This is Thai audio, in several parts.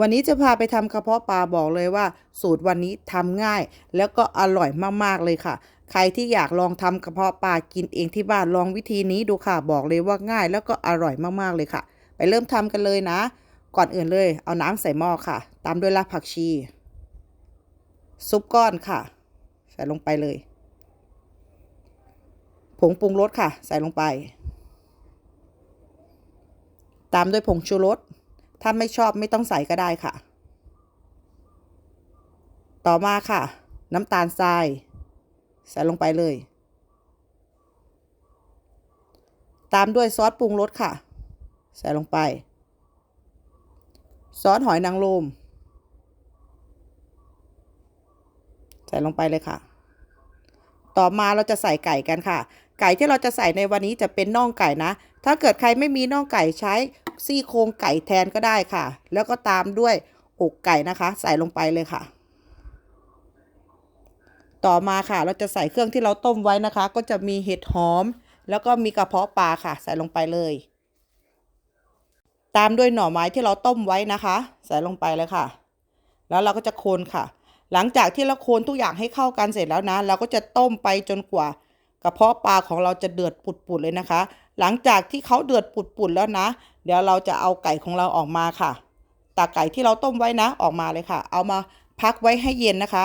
วันนี้จะพาไปทำกระเพาะปลาบอกเลยว่า สูตรวันนี้ทำง่าย แล้วก็อร่อยมากๆเลยค่ะ ใครที่อยากลองทำกระเพาะปลากินเองที่บ้านลองวิธีนี้ดูค่ะบอกเลยว่าง่าย แล้วก็อร่อยมากๆเลยค่ะ ไปเริ่มทำกันเลยนะ ก่อนอื่นเลยเอาน้ำใส่หม้อค่ะ ตามด้วยรากผักชี ซุปก้อนค่ะ ใส่ลงไปเลย ผงปรุงรสค่ะ ใส่ลงไป ตามด้วยผงชูรส ถ้าไม่ชอบไม่ต้องใส่ก็ได้ค่ะ ต่อมาค่ะ น้ำตาลทราย ใส่ลงไปเลย ตามด้วยซอสปรุงรสค่ะ ใส่ลงไป ซอสหอยนางรมใส่ลงไปเลยค่ะ ต่อมาเราจะใส่ไก่กันค่ะ ไก่ที่เราจะใส่ในวันนี้จะเป็นน่องไก่นะ ถ้าเกิดใครไม่มีน่องไก่ใช้ ซี่โครงไก่แทนก็ได้ค่ะ แล้วก็ตามด้วยอกไก่นะคะ ใส่ลงไปเลยค่ะ ต่อมาค่ะ เราจะใส่เครื่องที่เราต้มไว้นะคะ ก็จะมีเห็ดหอม แล้วก็มีกระเพาะปลาค่ะ ใส่ลงไปเลย ตามด้วยหน่อไม้ที่เราต้มไว้นะคะ ใส่ลงไปเลยค่ะ แล้วเราก็จะโคนค่ะ หลังจากที่เราโคนทุกอย่างให้เข้ากันเสร็จแล้วนะ เราก็จะต้มไปจนกว่ากระเพาะปลาของเราจะเดือดปุดๆเลยนะคะ หลังจากที่เขาเดือดปุดๆแล้วนะ เดี๋ยวเราจะเอาไก่ของเราออกมาค่ะตักไก่ที่เราต้มไว้นะออกมาเลยค่ะ เอามาพักไว้ให้เย็นนะคะ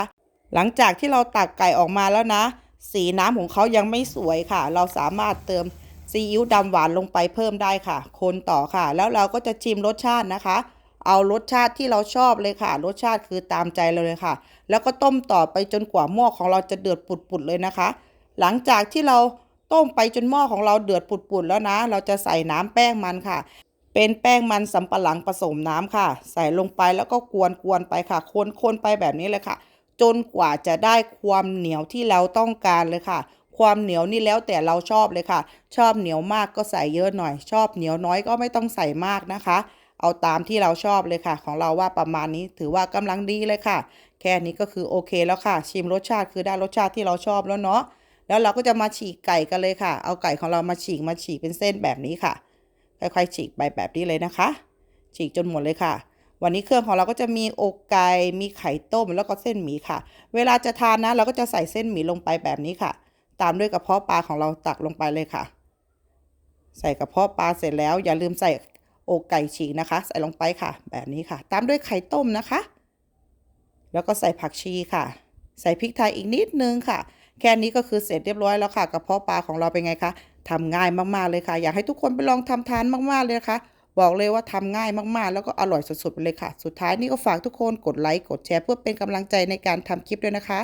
หลังจากที่เราตักไก่ออกมาแล้วนะ สีน้ำของเขายังไม่สวยค่ะ เราสามารถเติมซีอิ๊วดำหวานลงไปเพิ่มได้ค่ะ คนต่อค่ะ แล้วเราก็จะชิมรสชาตินะคะ เอารสชาติที่เราชอบเลยค่ะ รสชาติคือตามใจเราเลยค่ะ แล้วก็ต้มต่อไปจนกว่าหม้อของเราจะเดือดปุดๆเลยนะคะ หลังจากที่เรา ต้มไปจนหม้อของเราเดือดปุดๆแล้วนะ เราจะใส่น้ำแป้งมันค่ะ เป็นแป้งมันสำปะหลังผสมน้ำค่ะ ใส่ลงไปแล้วก็กวนๆไปค่ะคนๆไปแบบนี้เลยค่ะ จนกว่าจะได้ความเหนียวที่เราต้องการเลยค่ะ ความเหนียวนี่แล้วแต่เราชอบเลยค่ะ ชอบเหนียวมากก็ใส่เยอะหน่อย ชอบเหนียวน้อยก็ไม่ต้องใส่มากนะคะเอาตามที่เราชอบเลยค่ะ ของเราว่าประมาณนี้ถือว่ากำลังดีเลยค่ะ แค่นี้ก็คือโอเคแล้วค่ะ ชิมรสชาติคือได้รสชาติที่เราชอบแล้วเนาะ แล้วเราก็จะมาฉีกไก่กันเลยค่ะ เอาไก่ของเรามาฉีกมาฉีกเป็นเส้นแบบนี้ค่ะ ค่อยๆฉีกไปแบบนี้เลยนะคะ ฉีกจนหมดเลยค่ะ วันนี้เครื่องของเราก็จะมีอกไก่ มีไข่ต้มแล้วก็เส้นหมี่ค่ะ เวลาจะทานนะเราก็จะใส่เส้นหมี่ลงไปแบบนี้ค่ะ ตามด้วยกระเพาะปลาของเราตักลงไปเลยค่ะ ใส่กระเพาะปลาเสร็จแล้ว อย่าลืมใส่อกไก่ฉีกนะคะ ใส่ลงไปค่ะ แบบนี้ค่ะ ตามด้วยไข่ต้มนะคะ แล้วก็ใส่ผักชีค่ะ ใส่พริกไทยอีกนิดนึงค่ะ แค่นี้ก็คือเสร็จเรียบร้อยแล้วค่ะกระเพาะปลาของเราเป็นไงคะทำง่ายมากๆเลยค่ะ อยากให้ทุกคนไปลองทำทานมากๆเลยนะคะบอกเลยว่าทำง่ายมากๆ แล้วก็อร่อยสุดๆไปเลยค่ะ สุดท้ายนี่ก็ฝากทุกคนกดไลค์กดแชร์เพื่อเป็นกำลังใจในการทำคลิปด้วยนะคะ